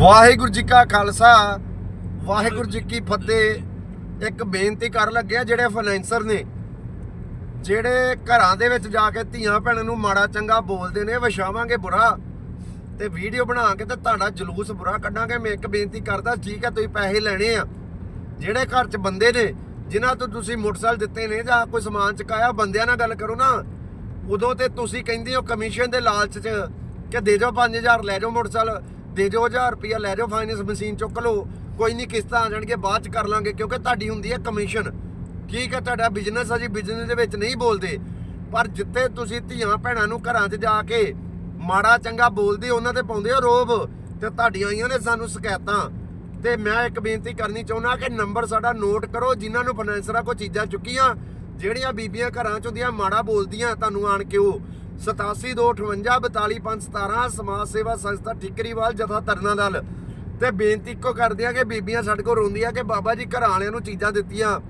ਵਾਹਿਗੁਰੂ ਜੀ ਕਾ ਖਾਲਸਾ, ਵਾਹਿਗੁਰੂ ਜੀ ਕੀ ਫਤਿਹ। ਇੱਕ ਬੇਨਤੀ ਕਰ ਲੱਗਿਆ ਜਿਹੜੇ ਫਾਈਨੈਂਸਰ ਨੇ, ਜਿਹੜੇ ਘਰਾਂ ਦੇ ਵਿੱਚ ਜਾ ਕੇ ਧੀਆਂ ਭੈਣਾਂ ਨੂੰ ਮਾੜਾ ਚੰਗਾ ਬੋਲਦੇ ਨੇ, ਵਿਛਾਵਾਂਗੇ ਬੁਰਾ, ਤੇ ਵੀਡੀਓ ਬਣਾ ਕੇ ਤੇ ਤੁਹਾਡਾ ਜਲੂਸ ਬੁਰਾ ਕੱਢਾਂਗੇ। ਮੈਂ ਇੱਕ ਬੇਨਤੀ ਕਰਦਾ, ਠੀਕ ਹੈ ਤੁਸੀਂ ਪੈਸੇ ਲੈਣੇ ਆ। ਜਿਹੜੇ ਘਰ 'ਚ ਬੰਦੇ ਨੇ, ਜਿਨ੍ਹਾਂ ਤੋਂ ਤੁਸੀਂ ਮੋਟਰਸਾਈਕਲ ਦਿੱਤੇ ਨੇ ਜਾਂ ਕੋਈ ਸਮਾਨ ਚੁਕਾਇਆ, ਬੰਦਿਆਂ ਨਾਲ ਗੱਲ ਕਰੋ ਨਾ। ਉਦੋਂ ਤੇ ਤੁਸੀਂ ਕਹਿੰਦੇ ਹੋ ਕਮਿਸ਼ਨ ਦੇ ਲਾਲਚ 'ਚ ਕਿ ਦੇ ਜਾਓ 5000 ਲੈ ਜਾਓ ਮੋਟਰਸਾਈਕਲ। ਦੇ ਜਾਓ 1000 ਰੁਪਇਆ ਲੈ ਜਾਓ ਫਾਈਨੈਂਸ ਮਸ਼ੀਨ ਚੁੱਕ ਲਓ। ਕੋਈ ਨਹੀਂ ਕਿਸ਼ਤਾਂ ਆ ਜਾਣਗੇ ਬਾਅਦ 'ਚ ਕਰ ਲਾਂਗੇ, ਕਿਉਂਕਿ ਤੁਹਾਡੀ ਹੁੰਦੀ ਹੈ ਕਮਿਸ਼ਨ ਠੀਕ ਹੈ ਤੁਹਾਡਾ ਬਿਜ਼ਨਸ ਆ ਜੀ ਬਿਜ਼ਨਸ ਦੇ ਵਿੱਚ ਨਹੀਂ ਬੋਲਦੇ। ਪਰ ਜਿੱਥੇ ਤੁਸੀਂ ਧੀਆਂ ਭੈਣਾਂ ਨੂੰ ਘਰਾਂ 'ਚ ਜਾ ਕੇ ਮਾੜਾ ਚੰਗਾ ਬੋਲਦੇ ਉਹਨਾਂ ਤੇ ਪਾਉਂਦੇ ਹੋ ਰੋਬ, ਤੇ ਤੁਹਾਡੀਆਂ ਆਈਆਂ ਨੇ ਸਾਨੂੰ ਸ਼ਿਕਾਇਤਾਂ। ਤੇ ਮੈਂ ਇੱਕ ਬੇਨਤੀ ਕਰਨੀ ਚਾਹੁੰਦਾ ਕਿ ਨੰਬਰ ਸਾਡਾ ਨੋਟ ਕਰੋ, ਜਿਨ੍ਹਾਂ ਨੂੰ ਫਾਈਨੈਂਸਰਾਂ ਕੋ ਚੀਜ਼ਾਂ ਚੁੱਕੀਆਂ, ਜਿਹੜੀਆਂ ਬੀਬੀਆਂ ਘਰਾਂ 'ਚ ਹੁੰਦੀਆਂ, ਮਾੜਾ ਬੋਲਦੀਆਂ, ਤੁਹਾਨੂੰ ਆਣ ਕੇ ਉਹ। 8725542517 ਸਮਾਜ ਸੇਵਾ ਸੰਸਥਾ ਠਿਕਰੀਵਾਲ ਜਥਾ ਤਰਨਾ ਦਲ। ਤੇ ਬੇਨਤੀ ਇੱਕੋ ਕਰਦੇ ਆ ਕਿ ਬੀਬੀਆਂ ਸਾਡੇ ਕੋਲ ਰੋਂਦੀਆਂ ਕਿ ਬਾਬਾ ਜੀ ਘਰਾਂ ਵਾਲਿਆਂ ਨੂੰ ਚੀਜ਼ਾਂ ਦਿੱਤੀਆਂ।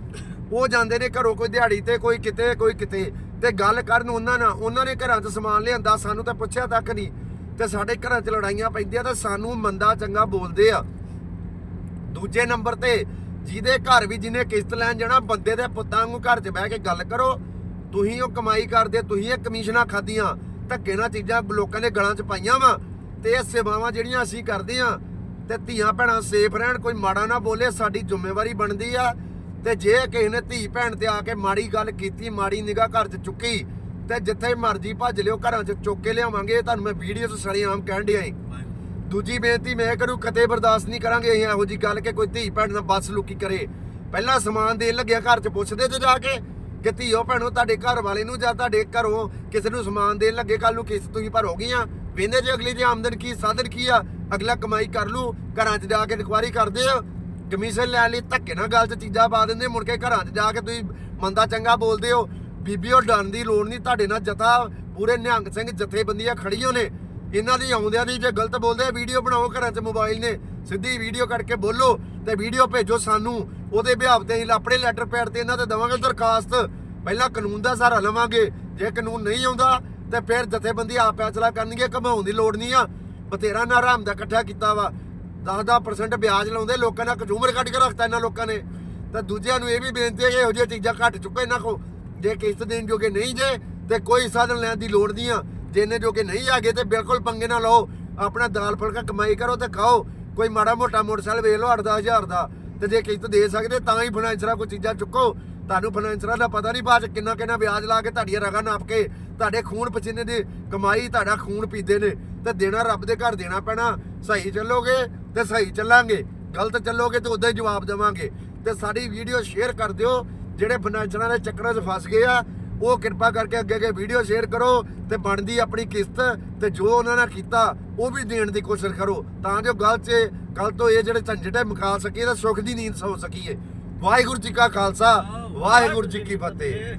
ਉਹ ਜਾਂਦੇ ਨੇ ਘਰੋਂ ਕੋਈ ਦਿਹਾੜੀ ਤੇ, ਕੋਈ ਕਿਤੇ ਕੋਈ ਕਿਤੇ। ਤੇ ਗੱਲ ਕਰਨ ਉਹਨਾਂ ਨਾਲ, ਉਹਨਾਂ ਨੇ ਘਰਾਂ 'ਚ ਸਮਾਨ ਲਿਆਂਦਾ, ਸਾਨੂੰ ਤਾਂ ਪੁੱਛਿਆ ਤੱਕ ਨਹੀਂ। ਤੇ ਸਾਡੇ ਘਰਾਂ 'ਚ ਲੜਾਈਆਂ ਪੈਂਦੀਆਂ ਤਾਂ ਸਾਨੂੰ ਮੰਦਾ, ਚੰਗਾ ਬੋਲਦੇ ਆ। ਦੂਜੇ ਨੰਬਰ ਤੇ, ਜਿਹਦੇ ਘਰ ਵੀ ਜਿਹਨੇ ਕਿਸ਼ਤ ਲੈਣ ਜਾਣਾ, ਬੰਦੇ ਦੇ ਪੁੱਤਾਂ ਨੂੰ ਘਰ 'ਚ ਬਹਿ ਕੇ ਗੱਲ ਕਰੋ। ਤੁਸੀਂ ਉਹ ਕਮਾਈ ਕਰਦੇ, ਤੁਸੀਂ ਇਹ ਕਮਿਸ਼ਨਾਂ ਖਾਦੀਆਂ ਧੱਕੇ ਨਾਲ ਚੀਜ਼ਾਂ ਲੋਕਾਂ ਦੇ ਗਲਾਂ 'ਚ ਪਾਈਆਂ ਵਾ ਤੇ ਇਹ ਸੇਵਾਵਾਂ ਜਿਹੜੀਆਂ ਅਸੀਂ ਕਰਦੇ ਆ ਤੇ ਧੀਆਂ ਭੈਣਾਂ ਸੇਫ ਰਹਿਣ, ਕੋਈ ਮਾੜਾ ਨਾ ਬੋਲੇ, ਸਾਡੀ ਜ਼ਿੰਮੇਵਾਰੀ ਬਣਦੀ ਆ। ਤੇ ਜੇ ਕਿਸੇ ਨੇ ਧੀ ਭੈਣ ਤੇ ਆ ਕੇ ਮਾੜੀ ਗੱਲ ਕੀਤੀ, ਮਾੜੀ ਨਿਗਾਹ ਘਰ 'ਚ ਚੁੱਕੀ ਤੇ ਜਿੱਥੇ ਮਰਜ਼ੀ ਭੱਜ ਲਿਓ, ਘਰਾਂ 'ਚ ਚੁੱਕ ਕੇ ਲਿਆਵਾਂਗੇ, ਤੁਹਾਨੂੰ ਮੈਂ ਵੀਡੀਓ 'ਚ ਸੜੀਆਮ ਕਹਿਣ ਡਿਆ ਦੂਜੀ ਬੇਨਤੀ ਮੈਂ ਕਰੂ, ਕਦੇ ਬਰਦਾਸ਼ਤ ਨਹੀਂ ਕਰਾਂਗੇ ਇਹੋ ਜੀ ਗੱਲ ਕਿ ਕੋਈ ਧੀ ਭੈਣ ਨਾਲ ਬੱਸ ਲੁਕੀ ਕਰੇ। ਪਹਿਲਾਂ ਸਮਾਨ ਦੇਣ ਲੱਗਿਆ ਘਰ 'ਚ ਪੁੱਛਦੇ ਤੇ ਜਾ ਕੇ ਕਿ ਧੀਓ ਭੈਣੋ, ਤੁਹਾਡੇ ਘਰ ਵਾਲੇ ਨੂੰ ਜਾਂ ਤੁਹਾਡੇ ਘਰੋਂ ਕਿਸੇ ਨੂੰ ਸਮਾਨ ਦੇਣ ਲੱਗੇ ਕੱਲ ਨੂੰ ਕਿਸ ਤੁਸੀਂ ਭਰੋਗੀਆਂ ਵੇਂਦੇ ਜੇ ਅਗਲੀ ਦੀ ਆਮਦਨ ਕੀ, ਸਾਧਨ ਕੀ ਆ, ਅਗਲਾ ਕਮਾਈ ਕਰ ਲੂ, ਘਰਾਂ 'ਚ ਜਾ ਕੇ ਇਨਕੁਆਰੀ ਕਰਦੇ ਆ। ਕਮਿਸ਼ਨ ਲੈਣ ਲਈ ਧੱਕੇ ਨਾਲ ਗੱਲ 'ਚ ਚੀਜ਼ਾਂ ਪਾ ਦਿੰਦੇ, ਮੁੜ ਕੇ ਘਰਾਂ 'ਚ ਜਾ ਕੇ ਤੁਸੀਂ ਮੰਦਾ ਚੰਗਾ ਬੋਲਦੇ ਹੋ। ਬੀਬੀ, ਉਹ ਡਰਨ ਦੀ ਲੋੜ ਨਹੀਂ, ਤੁਹਾਡੇ ਨਾਲ ਜਥਾ ਪੂਰੇ ਨਿਹੰਗ ਸਿੰਘ ਜਥੇਬੰਦੀਆਂ ਖੜੀਆਂ ਨੇ। ਇਹਨਾਂ ਦੀ ਆਉਂਦਿਆਂ ਦੀ ਜੇ ਗਲਤ ਬੋਲਦੇ ਆ, ਵੀਡੀਓ ਬਣਾਓ ਘਰਾਂ 'ਚ ਮੋਬਾਈਲ ਨੇ। ਸਿੱਧੀ ਵੀਡੀਓ ਕੱਢ ਕੇ ਬੋਲੋ ਤੇ ਵੀਡੀਓ ਭੇਜੋ ਸਾਨੂੰ। ਉਹਦੇ ਬਿਹਾਵ ਤੇ ਅਸੀਂ ਆਪਣੇ ਲੈਟਰ ਪੈਡ ਤੇ ਇਹਨਾਂ ਤੇ ਦਵਾਂਗੇ ਦਰਖਾਸਤ। ਪਹਿਲਾਂ ਕਾਨੂੰਨ ਦਾ ਸਹਾਰਾ ਲਵਾਂਗੇ। ਜੇ ਕਾਨੂੰਨ ਨਹੀਂ ਆਉਂਦਾ, ਤੇ ਫਿਰ ਜਥੇਬੰਦੀ ਆਪ ਫੈਸਲਾ ਕਰਨਗੇ, ਘਮਾਉਣ ਦੀ ਲੋੜ ਨਹੀਂ ਆ। ਬਤੇਰਾ ਨਾ ਹਰਾਮ ਦਾ ਇਕੱਠਾ ਕੀਤਾ ਵਾ। 10-10% ਵਿਆਜ ਲਾਉਂਦੇ, ਲੋਕਾਂ ਦਾ ਕਚੂਮਰ ਕੱਢ ਕੇ ਰੱਖਤਾ ਇਹਨਾਂ ਲੋਕਾਂ ਨੇ। ਤਾਂ ਦੂਜਿਆਂ ਨੂੰ ਇਹ ਵੀ ਬੇਨਤੀ ਹੈ ਕਿ ਇਹੋ ਜਿਹੀਆਂ ਚੀਜ਼ਾਂ ਘੱਟ ਚੁੱਕੋ ਇਹਨਾਂ ਕੋ ਜੇ ਕਿਸ਼ਤ ਦੇਣ ਜੋਗੇ ਨਹੀਂ ਜੇ, ਤੇ ਕੋਈ ਸਾਧਨ ਲੈਣ ਦੀ ਲੋੜ ਨਹੀਂ ਆ। ਜਿੰਨੇ ਜੋਗੇ ਨਹੀਂ ਆਗੇ ਤੇ ਬਿਲਕੁਲ ਪੰਗੇ ਨਾ ਲਓ। ਆਪਣਾ ਦਾਲ ਫੁਲਕਾ ਕਮਾਈ ਕਰੋ ਤੇ ਖਾਓ। ਕੋਈ ਮਾੜਾ ਮੋਟਾ ਮੋਟਰਸਾਈਕਲ ਵੇਚ ਲਓ 8-10000 ਦਾ। ਤੇ ਜੇ ਕਿਸ਼ਤ ਦੇ ਸਕਦੇ, ਤਾਂ ਹੀ ਫਾਈਨੈਂਸਰਾਂ ਕੋਈ ਚੀਜ਼ਾਂ ਚੁੱਕੋ। ਤੁਹਾਨੂੰ ਫਾਈਨੈਂਸਰਾਂ ਦਾ ਪਤਾ ਨਹੀਂ ਬਾਅਦ ਚ ਕਿੰਨਾ ਕਿੰਨਾ ਵਿਆਜ ਲਾ ਕੇ ਤੁਹਾਡੀਆਂ ਰਗਾਂ ਨਾਪ ਕੇ ਤੁਹਾਡੇ ਖੂਨ ਪਸੀਨੇ ਦੀ ਕਮਾਈ, ਤੁਹਾਡਾ ਖੂਨ ਪੀਦੇ ਨੇ। ਤੇ ਦੇਣਾ ਰੱਬ ਦੇ ਘਰ ਦੇਣਾ ਪੈਣਾ। ਸਹੀ ਚੱਲੋਗੇ ਤੇ ਸਹੀ ਚੱਲਾਂਗੇ। ਗਲਤ ਚੱਲੋਗੇ ਤੇ ਉਦਾਂ ਹੀ ਜਵਾਬ ਦੇਵਾਂਗੇ। ਤੇ ਸਾਡੀ ਵੀਡੀਓ ਸ਼ੇਅਰ ਕਰ ਦਿਓ। ਜਿਹੜੇ ਫਾਈਨੈਂਸਰਾਂ ਦੇ ਚੱਕਰਾਂ 'ਚ ਫਸ ਗਏ ਆ, ਉਹ ਕਿਰਪਾ ਕਰਕੇ ਅੱਗੇ ਅੱਗੇ ਵੀਡੀਓ ਸ਼ੇਅਰ ਕਰੋ ਤੇ ਬਣਦੀ ਆਪਣੀ ਕਿਸ਼ਤ ਤੇ ਜੋ ਉਹਨਾਂ ਨੇ ਕੀਤਾ, ਉਹ ਵੀ ਦੇਣ ਦੀ ਕੋਸ਼ਿਸ਼ ਕਰੋ। ਤਾਂ ਜੋ ਗਲਤ 'ਚ ਗਲਤ ਤੋਂ ਇਹ ਜਿਹੜੇ ਝੰਜਟੇ ਮੁਕਾ ਸਕੀਏ ਤਾਂ ਸੁੱਖ ਦੀ ਨੀਂਦ ਸੌ ਸਕੀਏ। ਵਾਹਿਗੁਰੂ ਜੀ ਕਾ ਖਾਲਸਾ ਵਾਹਿਗੁਰੂ ਜੀ ਕੀ ਫਤਿਹ।